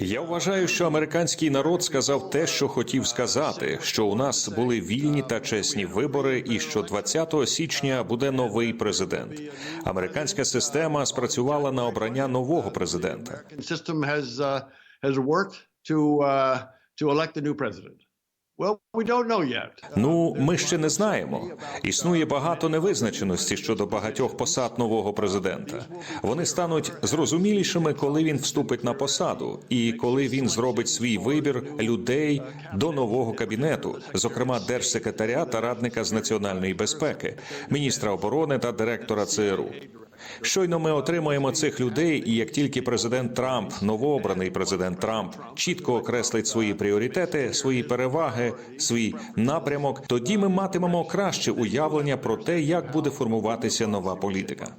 Я вважаю, що американський народ сказав те, що хотів сказати, що у нас були вільні та чесні вибори, і що 20 січня буде новий президент. Американська система спрацювала на обрання нового президента. Ну, ми ще не знаємо. Існує багато невизначеності щодо багатьох посад нового президента. Вони стануть зрозумілішими, коли він вступить на посаду, і коли він зробить свій вибір людей до нового кабінету, зокрема держсекретаря та радника з національної безпеки, міністра оборони та директора ЦРУ. Щойно ми отримаємо цих людей, і як тільки президент Трамп, новообраний президент Трамп, чітко окреслить свої пріоритети, свої переваги, свій напрямок, тоді ми матимемо краще уявлення про те, як буде формуватися нова політика.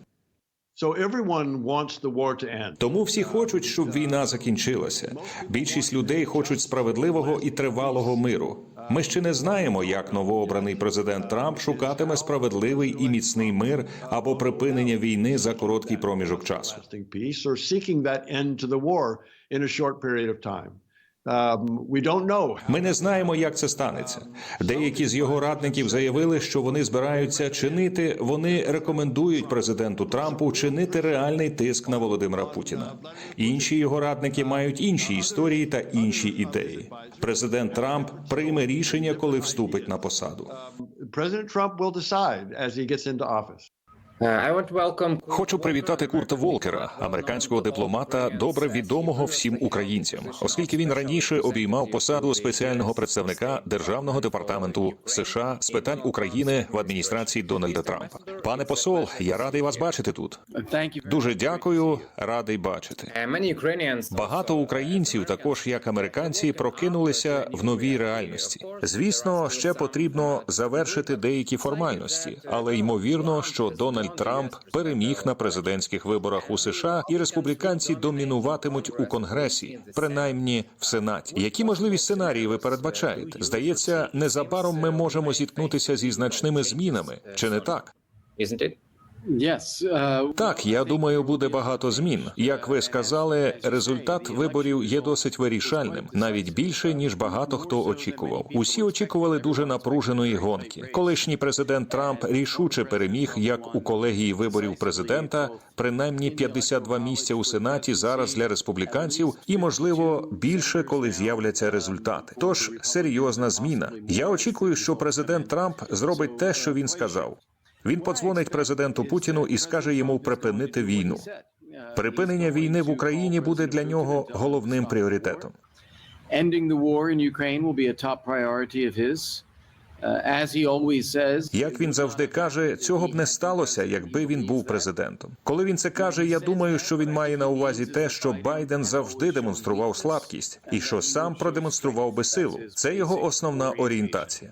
Тому всі хочуть, щоб війна закінчилася. Більшість людей хочуть справедливого і тривалого миру. Ми ще не знаємо, як новообраний президент Трамп шукатиме справедливий і міцний мир або припинення війни за короткий проміжок часу. Um. Ми не знаємо, як це станеться. Деякі з його радників заявили, що вони збираються чинити. Вони рекомендують президенту Трампу чинити реальний тиск на Володимира Путіна. Інші його радники мають інші історії та інші ідеї. Президент Трамп прийме рішення, коли вступить на посаду. President Trump will decide as he gets into office. Хочу привітати Курта Волкера, американського дипломата, добре відомого всім українцям, оскільки він раніше обіймав посаду спеціального представника Державного департаменту США з питань України в адміністрації Дональда Трампа. Пане посол, я радий вас бачити тут. Дуже дякую, радий бачити. Багато українців, також як американці, прокинулися в новій реальності. Звісно, ще потрібно завершити деякі формальності, але ймовірно, що Дональд Трамп переміг на президентських виборах у США, і республіканці домінуватимуть у конгресі, принаймні в сенаті. Які можливі сценарії ви передбачаєте? Здається, незабаром ми можемо зіткнутися зі значними змінами, чи не так? Uh, Так, я думаю, буде багато змін. Як ви сказали, результат виборів є досить вирішальним, навіть більше ніж багато хто очікував. Усі очікували дуже напруженої гонки. Колишній президент Трамп рішуче переміг як у колегії виборів президента, принаймні 52 місця у сенаті зараз для республіканців, і можливо більше, коли з'являться результати. Тож серйозна зміна. Я очікую, що президент Трамп зробить те, що він сказав. Він подзвонить президенту Путіну і скаже йому припинити війну. Припинення війни в Україні буде для нього головним пріоритетом. Uh, Як він завжди каже, цього б не сталося, якби він був президентом. Коли він це каже, я думаю, що він має на увазі те, що Байден завжди демонстрував слабкість, і що сам продемонстрував би силу. Це його основна орієнтація.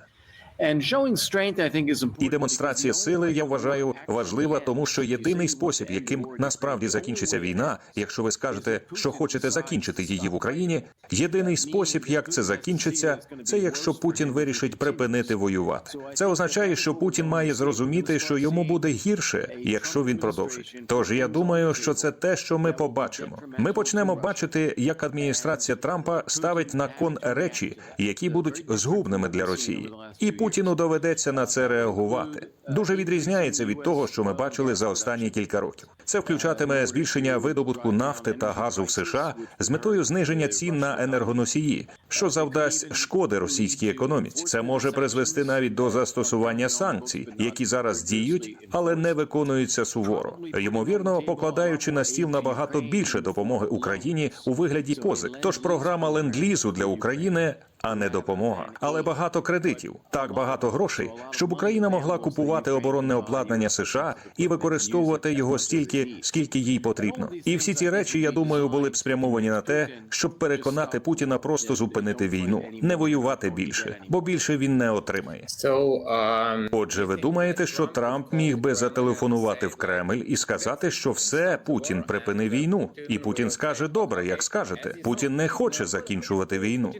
І демонстрація сили я вважаю важлива, тому що єдиний спосіб, яким насправді закінчиться війна, якщо ви скажете, що хочете закінчити її в Україні, єдиний спосіб, як це закінчиться, це якщо Путін вирішить припинити воювати. Це означає, що Путін має зрозуміти, що йому буде гірше, якщо він продовжить. Тож я думаю, що це те, що ми побачимо. Ми почнемо бачити, як адміністрація Трампа ставить на кон речі, які будуть згубними для Росії, і Путіну доведеться на це реагувати. Дуже відрізняється від того, що ми бачили за останні кілька років. Це включатиме збільшення видобутку нафти та газу в США з метою зниження цін на енергоносії, що завдасть шкоди російській економіці. Це може призвести навіть до застосування санкцій, які зараз діють, але не виконуються суворо. Ймовірно, покладаючи на стіл набагато більше допомоги Україні у вигляді позик. Тож програма ленд-лізу для України. А не допомога, але багато кредитів, так багато грошей, щоб Україна могла купувати оборонне обладнання США і використовувати його стільки, скільки їй потрібно. І всі ці речі, я думаю, були б спрямовані на те, щоб переконати Путіна просто зупинити війну, не воювати більше, бо більше він не отримає. Um, Отже, ви думаєте, що Трамп міг би зателефонувати в Кремль і сказати, що все Путін припини війну, і Путін скаже добре, як скажете. Путін не хоче закінчувати війну.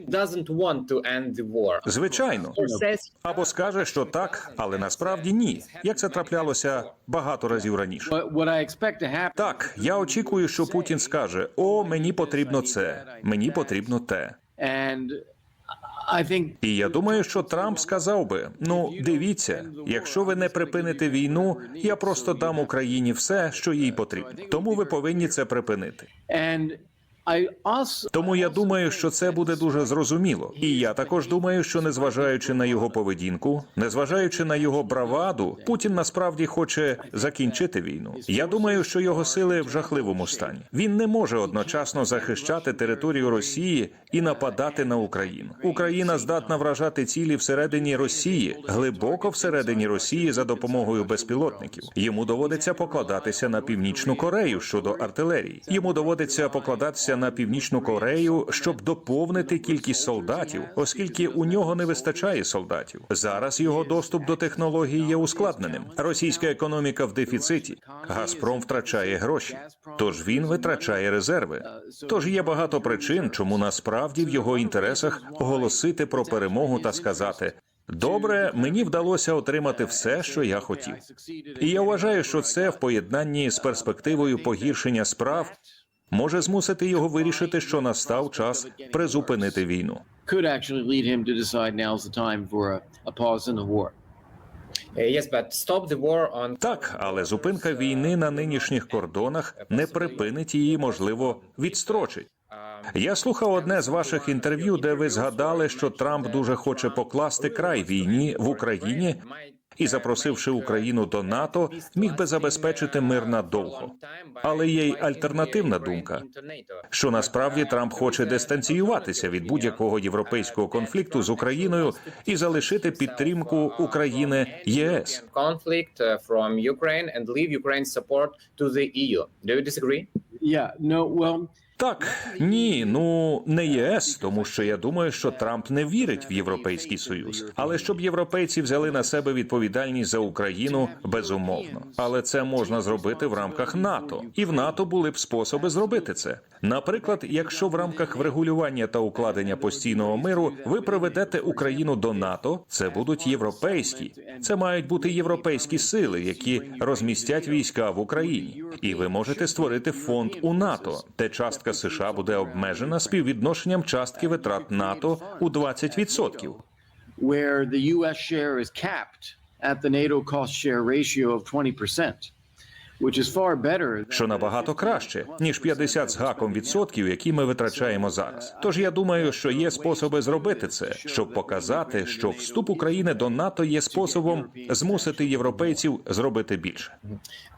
Звичайно, або скаже, що так, але насправді ні. Як це траплялося багато разів раніше. But what I expect to happen Так, я очікую, що Путін скаже: О, мені потрібно це, мені потрібно те. and I think І я думаю, що Трамп сказав би: ну, дивіться, якщо ви не припините війну, я просто дам Україні все, що їй потрібно. Тому ви повинні це припинити. Тому я думаю, що це буде дуже зрозуміло. І я також думаю, що незважаючи на його поведінку, незважаючи на його браваду, Путін насправді хоче закінчити війну. Я думаю, що його сили в жахливому стані. Він не може одночасно захищати територію Росії і нападати на Україну. Україна здатна вражати цілі всередині Росії, глибоко всередині Росії за допомогою безпілотників. Йому доводиться покладатися на північну Корею щодо артилерії. Йому доводиться покладатися на північну Корею, щоб доповнити кількість солдатів, оскільки у нього не вистачає солдатів. Зараз його доступ до технологій є ускладненим. Російська економіка в дефіциті. Газпром втрачає гроші, тож він витрачає резерви. Тож є багато причин, чому насправді в його інтересах оголосити про перемогу та сказати. Добре, мені вдалося отримати все, що я хотів. І я вважаю, що це в поєднанні з перспективою погіршення справ може змусити його вирішити, що настав час призупинити війну. on Так, але зупинка війни на нинішніх кордонах не припинить її, можливо, відстрочить. Я слухав одне з ваших інтерв'ю, де ви згадали, що Трамп дуже хоче покласти край війні в Україні і, запросивши Україну до НАТО, міг би забезпечити мир надовго. Але є й альтернативна думка, що насправді Трамп хоче дистанціюватися від будь-якого європейського конфлікту з Україною і залишити підтримку України ЄС. conflict from Ukraine and leave Ukraine's support to the EU. Do you disagree? Yeah, no, well, Так, ні, ну не ЄС, тому що я думаю, що Трамп не вірить в європейський союз. Але щоб європейці взяли на себе відповідальність за Україну, безумовно. Але це можна зробити в рамках НАТО, і в НАТО були б способи зробити це. Наприклад, якщо в рамках врегулювання та укладення постійного миру ви приведете Україну до НАТО, це будуть європейські. Це мають бути європейські сили, які розмістять війська в Україні. І ви можете створити фонд у НАТО, де частка США буде обмежена співвідношенням частки витрат НАТО у 20%. where the U.S. share is capped at the NATO cost share ratio of 20%, which is far better. Що набагато краще ніж 50 з гаком відсотків, які ми витрачаємо зараз. Тож я думаю, що є способи зробити це, щоб показати, що вступ України до НАТО є способом змусити європейців зробити більше.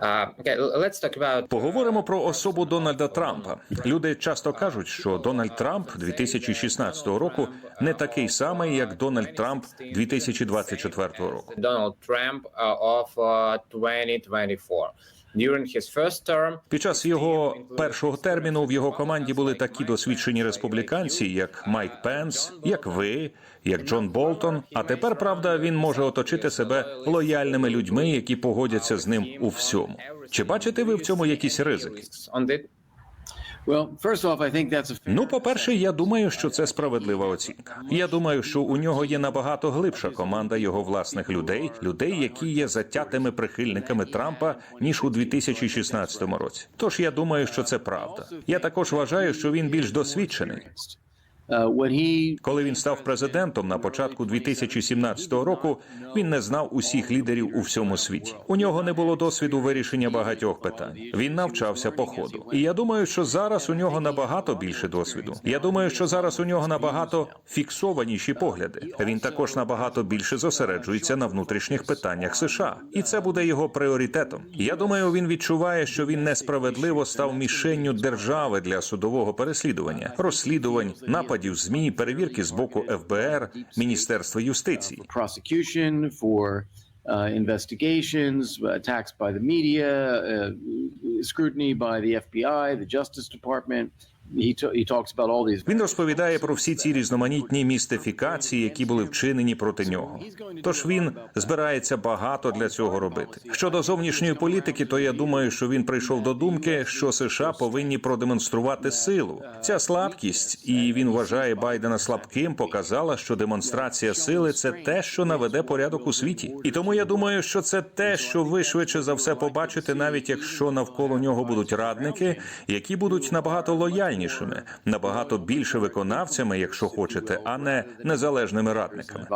Okay, l- let's talk about Поговоримо про особу Дональда Трампа. Люди часто кажуть, що Дональд Трамп 2016 року не такий самий, як Дональд Трамп 2024 року. Trump uh, of uh, 2024. Під час його першого терміну в його команді були такі досвідчені республіканці, як Майк Пенс, як ви, як Джон Болтон. А тепер, правда, він може оточити себе лояльними людьми, які погодяться з ним у всьому. Чи бачите ви в цьому якісь ризики? Ну, по-перше, я думаю, що це справедлива оцінка. Я думаю, що у нього є набагато глибша команда його власних людей, людей, які є затятими прихильниками Трампа ніж у 2016 році. Тож я думаю, що це правда. Я також вважаю, що він більш досвідчений. Uh, Коли він став президентом на початку 2017 року, він не знав усіх лідерів у всьому світі. У нього не було досвіду вирішення багатьох питань. Він навчався по ходу. І я думаю, що зараз у нього набагато більше досвіду. Я думаю, що зараз у нього набагато фіксованіші погляди. Він також набагато більше зосереджується на внутрішніх питаннях США, і це буде його пріоритетом. Я думаю, він відчуває, що він несправедливо став мішенню держави для судового переслідування, розслідувань, нападів змі, перевірки з боку ФБР, Міністерства юстиції. for prosecution, for uh, investigations, uh, attacks by the media, uh, scrutiny by the FBI, the Justice Department, Він розповідає про всі ці різноманітні містифікації, які були вчинені проти нього. Тож він збирається багато для цього робити. Щодо зовнішньої політики, то я думаю, що він прийшов до думки, що США повинні продемонструвати силу. Ця слабкість, і він вважає Байдена слабким, показала, що демонстрація сили це те, що наведе порядок у світі. І тому я думаю, що це те, що ви швидше за все побачите, навіть якщо навколо нього будуть радники, які будуть набагато лояльнішими, набагато більше виконавцями, якщо хочете, а не незалежними радниками.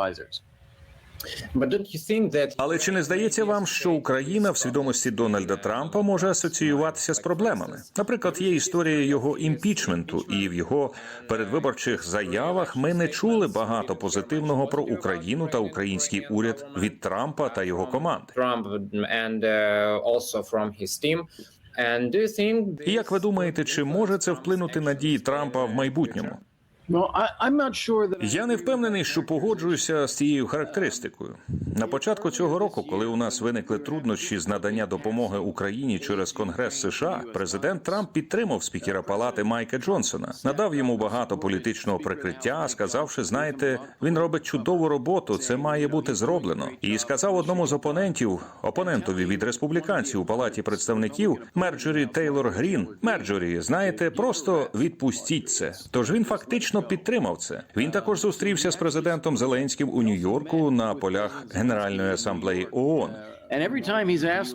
Але чи не здається вам, що Україна в свідомості Дональда Трампа може асоціюватися з проблемами? Наприклад, є історія його імпічменту, і в його передвиборчих заявах ми не чули багато позитивного про Україну та український уряд від Трампа та його команди. І як ви думаєте, чи може це вплинути на дії Трампа в майбутньому? That. Я не впевнений, що погоджуюся з цією характеристикою. На початку цього року, коли у нас виникли труднощі з надання допомоги Україні через Конгрес США, президент Трамп підтримав спікера палати Майка Джонсона, надав йому багато політичного прикриття, сказавши, знаєте, він робить чудову роботу, це має бути зроблено. І сказав одному з опонентів, опонентові від республіканців у палаті представників Мерджорі Тейлор Грін. Мерджорі, знаєте, просто відпустіть це. Тож він фактично підтримав це. Він також зустрівся з президентом Зеленським у Нью-Йорку на полях Генеральної асамблеї ООН.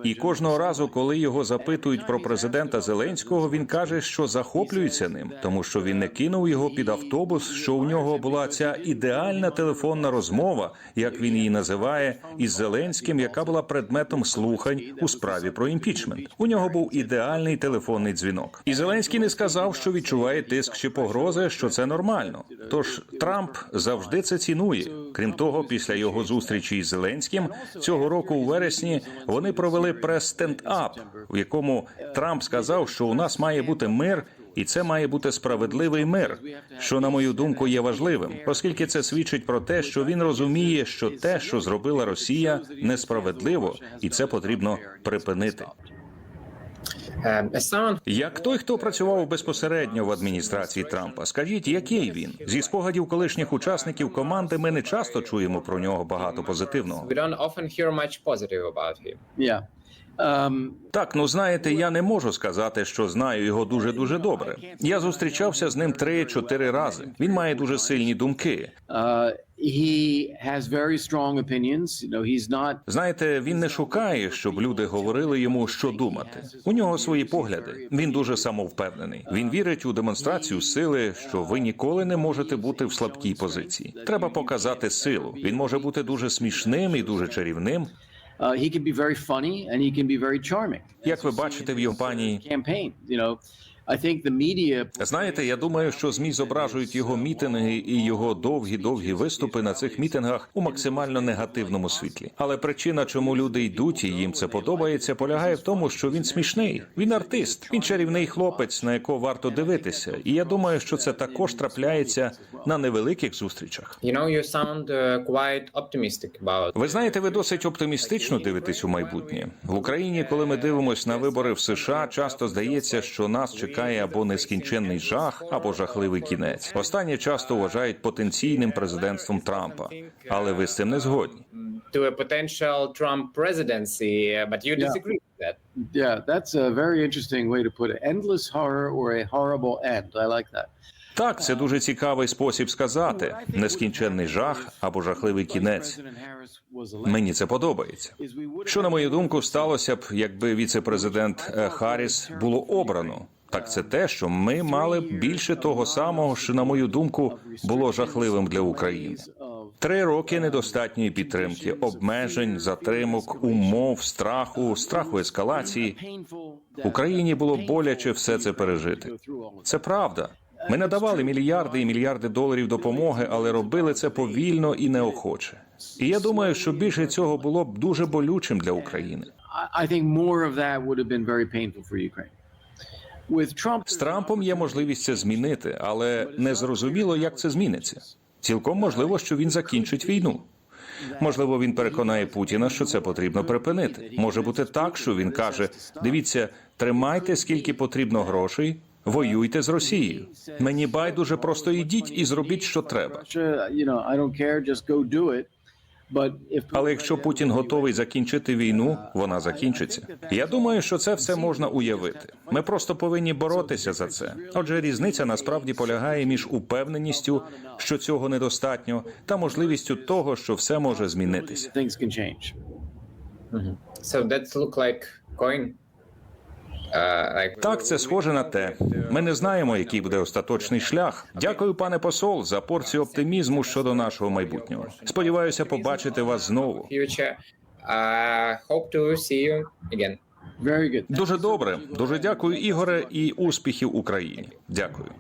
І кожного разу, коли його запитують про президента Зеленського, він каже, що захоплюється ним, тому що він не кинув його під автобус. Що у нього була ця ідеальна телефонна розмова, як він її називає, із Зеленським, яка була предметом слухань у справі про імпічмент. У нього був ідеальний телефонний дзвінок. І Зеленський не сказав, що відчуває тиск чи погрози, що це нормально. Тож Трамп завжди це цінує. Крім того, після його зустрічі із Зеленським цього року у вересні вони провели прес-стенд-ап, в якому Трамп сказав, що у нас має бути мир. І це має бути справедливий мир, що на мою думку є важливим, оскільки це свідчить про те, що він розуміє, що те, що зробила Росія, несправедливо, і це потрібно припинити. Um, Як той, хто працював безпосередньо в адміністрації Трампа, скажіть, який він зі спогадів колишніх учасників команди? Ми не часто чуємо про нього багато позитивного. yeah. Um, Так, ну знаєте, я не можу сказати, що знаю його дуже дуже добре. Я зустрічався з ним три-чотири рази. Він має дуже сильні думки. uh, Знаєте, він не шукає, щоб люди говорили йому, що думати. У нього свої погляди. Він дуже самовпевнений. Він вірить у демонстрацію сили, що ви ніколи не можете бути в слабкій позиції. Треба показати силу. Він може бути дуже смішним і дуже чарівним. Uh. Як ви бачите в Йопанії, Campaign. You know, I think the media. Знаєте, я думаю, що змі зображують його мітинги і його довгі-довгі виступи на цих мітингах у максимально негативному світлі. Але причина, чому люди йдуть і їм це подобається, полягає в тому, що він смішний. Він артист, він чарівний хлопець, на якого варто дивитися. І я думаю, що це також трапляється на невеликих зустрічах. You know, you sound quite optimistic about. Ви знаєте, ви досить оптимістично дивитесь у майбутнє в Україні. Коли ми дивимося на вибори в США, часто здається, що нас чекає або нескінченний жах, або жахливий кінець. Останнє часто вважають потенційним президентством Трампа, але ви з цим не згодні. to a potential Trump presidency, but you disagree with that. Yeah, that's a very interesting way to put it. Endless horror or a horrible end. I like that. Так, це дуже цікавий спосіб сказати нескінченний жах або жахливий кінець. Мені це подобається. Що на мою думку сталося б, якби віце-президент е, Харріс було обрано. Так це те, що ми мали більше того самого, що на мою думку було жахливим для України. Три роки недостатньої підтримки, обмежень, затримок, умов, страху, страху ескалації. Україні було боляче все це пережити. Це правда. Ми надавали мільярди і мільярди доларів допомоги, але робили це повільно і неохоче. І я думаю, що більше цього було б дуже болючим для України. I, think more of that. З Трампом є можливість це змінити, але не зрозуміло, як це зміниться. Цілком можливо, що він закінчить війну. Можливо, він переконає Путіна, що це потрібно припинити. Може бути так, що він каже: дивіться, тримайте скільки потрібно грошей, Воюйте з Росією. Мені байдуже, просто йдіть і зробіть, що треба. Але якщо Путін готовий закінчити війну, вона закінчиться. Я думаю, що це все можна уявити. Ми просто повинні боротися за це. Отже, різниця насправді полягає між упевненістю, що цього недостатньо, та можливістю того, що все може змінитися. can. So that's look like coin. Так, це схоже на те. Ми не знаємо, який буде остаточний шлях. Дякую, пане посол, за порцію оптимізму щодо нашого майбутнього. Сподіваюся побачити вас знову. Дуже добре. Дуже дякую, Ігоре, і успіхів Україні. Дякую.